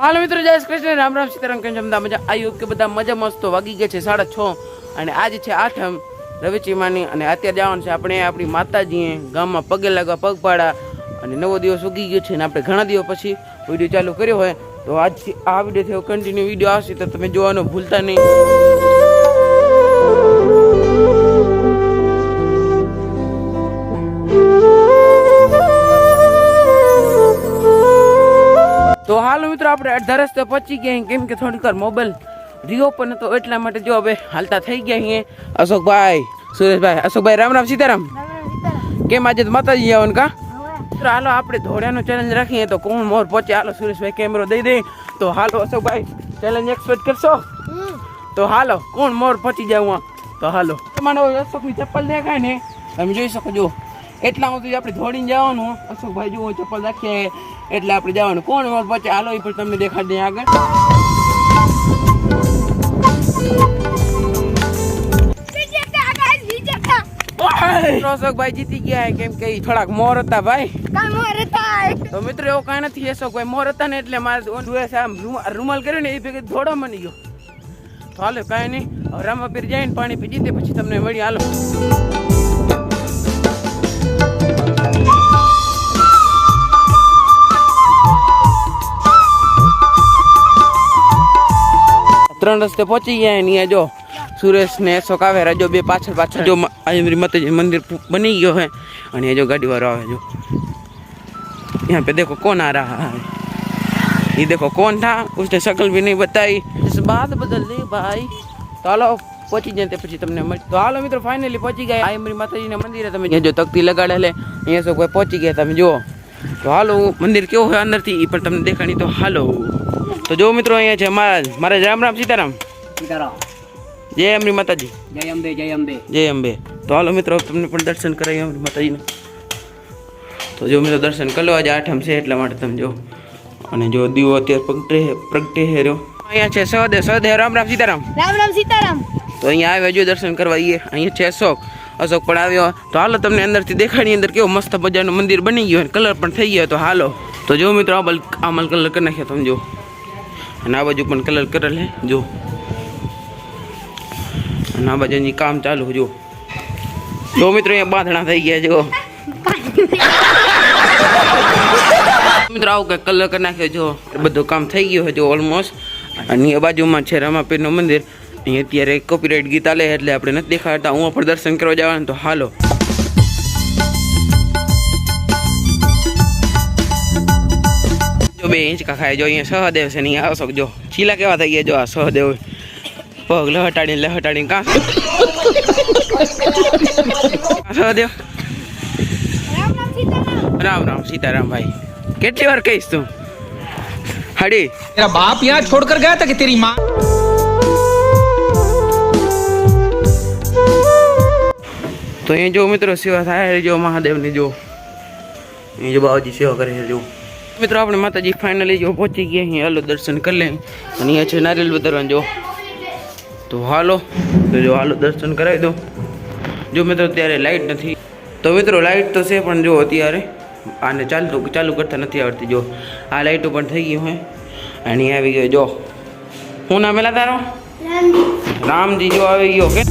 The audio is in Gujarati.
હાલો મિત્રો, જય કૃષ્ણ. રામ રામ, સીતારામ, કેમ જમતા મજા? આવ્યું કે બધા મજા મસ્ત વાગી ગયા છે, સાડા છ. અને આજે છે આઠમ રવિચીમાની અને અત્યારે જવાનું છે આપણે આપણી માતાજીએ ગામમાં પગે લાગવા પગપાળા અને નવો દિવસ ઉગી ગયો છે અને આપણે ઘણા દિવસ પછી વીડિયો ચાલુ કર્યો હોય. તો આજથી આ વીડિયો થયો કન્ટિન્યુ વીડિયો આવશે તો તમે જોવાનું ભૂલતા નહીં. તો હાલ મિત્રો આપણે અડધા રસ્તે પહોંચી ગયા કેમ કે થોડીક વાર મોબાઈલ રીઓપન હતો એટલા માટે જો હવે હાલતા થઈ ગયા અહીંયા અશોકભાઈ સુરેશભાઈ અશોકભાઈ રામ રામ સીતારામ. કેમ આજે માતાજી આવવાનું કા? મિત્રો હાલો આપણે ધોળિયાનો ચેલેન્જ રાખીએ તો કોણ મોર પહોંચે? હાલો સુરેશભાઈ કેમેરો દઈ દે. તો હાલો અશોકભાઈ ચેલેન્જ એક્સપેક્ટ કરશો? તો હાલો કોણ મોર પહોંચી જાવ તો હાલો. તમારો અશોકની ચપ્પલ દેખાય ને? તમે જોઈ શકો છો એટલા સુધી આપણે દોડીને જવાનું. અશોકભાઈ જુઓ ચપ્પલ રાખીએ એટલે આપણે જવાનું. કોણ પછી હાલો એ પણ તમને દેખાડી દઈએ આગળ. અશોકભાઈ જીતી ગયા કેમ કે થોડાક મોર હતા ભાઈ. તો મિત્રો એવો કાંઈ નથી અશોકભાઈ. મોર હતા ને એટલે મારે રૂમા- રૂમાલ કર્યો ને એ ભેગી થોડો મની ગયો. તો હાલો કાંઈ નહીં. હવે રામાપીર જઈને પાણી પી જીતે પછી તમને મળી હાલો. ત્રણ રસ્તે પહોંચી ગયા ને અહીંયા જો સુરેશ ને અશોક આવે રાજો બે પાછળ પાછળ જો મ- આયમરી માતાજી મંદિર પુ- બની ગયો है અને ये जो गाड़ी वाला है जो यहाँ पे देखो कौन आ रहा है ये देखो कौन था उसने शक्ल भी नहीं बताई इस बात बदल दी भाई તો હાલો પહોંચી જાય તે પછી તમને મળી તો હાલો મિત્રો ફાઇનલી પહોંચી ગયા આયમરી માતાજીના મંદિરે તમે અહીંયા જો તકતી લગાડે એટલે અહીંયા સૌ કોઈ પહોંચી ગયા તમે જુઓ તો હાલો મંદિર કેવું હોય અંદરથી એ પણ તમને દેખાણી તો હાલો તો જો મિત્રો અહીંયા છે મહારાજ મહારાજ રામ રામ સીતારામ. સીતારામ. જય અમરી માતાજી. જય અંબે જય અંબે. જય અંબે. તો હાલો મિત્રો તમને પણ દર્શન કરાવી અમરી માતાજીને. તો જો મિત્રો દર્શન કરી લો આજે આઠમ છે એટલા માટે તમે જો. અને જો દીવો અત્યારે પ્રગટે પ્રગટે હેર્યો અહીંયા છે સહદે સહદે રામ રામ સીતારામ. રામ રામ સીતારામ. તો અહીંયા આવ્યા જો દર્શન કરવા આવીએ અહીંયા છે અશોક. અશોક પણ આવ્યો. તો હાલો તમને અંદરથી દેખાડી અંદર કેવો મસ્ત મજાનું મંદિર બની ગયું અને કલર પણ થઈ ગયો તો હાલો. તો જો મિત્રો આ બલ આમલ કલર કરી નાખ્યો તમે જો. અને આ બાજુ પણ કલર કરેલ હે, જો. અને આ બાજુ કામ ચાલુ, જો. જો મિત્રો, અહીંયા બાંધણા થઈ ગયા, જો. મિત્રો, આવું કંઈક કલર કરી નાખ્યો, જો. બધું કામ થઈ ગયું હજુ ઓલમોસ્ટ અને એ બાજુમાં છે રામાપીરનું મંદિર. અહીં અત્યારે કોપીરાઇટ ગીત આલે એટલે આપણે નથી દેખાડતા. હું પણ દર્શન કરવા જવાનું, તો હાલો. બે ઇંચ કખાય જો અહીંયા સહદેવ છે નહીં આવશો જો? ચીલા કેવા થઈ ગયા જો આ સહદેવ? પગ લહટાડીને લહટાડીને કાં? સહદેવ? રામ રામ સીતારામ ભાઈ. કેટલી વાર કહીશ તું? હડી. તેરા બાપ યાદ છોડ કર ગયા હતા કે તેરી માં? તો એ જો મિત્રો સેવા થાય જો મહાદેવની જો. અહીં જો બાવજી સેવા કરે છે જો. મિત્રો આપણે માતાજી ફાઇનલી જો પહોંચી ગયા અહીં હાલો દર્શન કરી લે અને અહીંયા છે નારિયેલ વધારવાનું જો. તો હાલો તો જો હાલો દર્શન કરાવી દો. જો મિત્રો અત્યારે લાઇટ નથી. તો મિત્રો લાઇટ તો છે પણ જો અત્યારે આને ચાલતું ચાલુ કરતા નથી આવડતી. જો આ લાઇટો પણ થઈ ગયું હોય અને આવી ગયો જો. હું નામ પેલા તારો? રામજી. જો આવી ગયો કે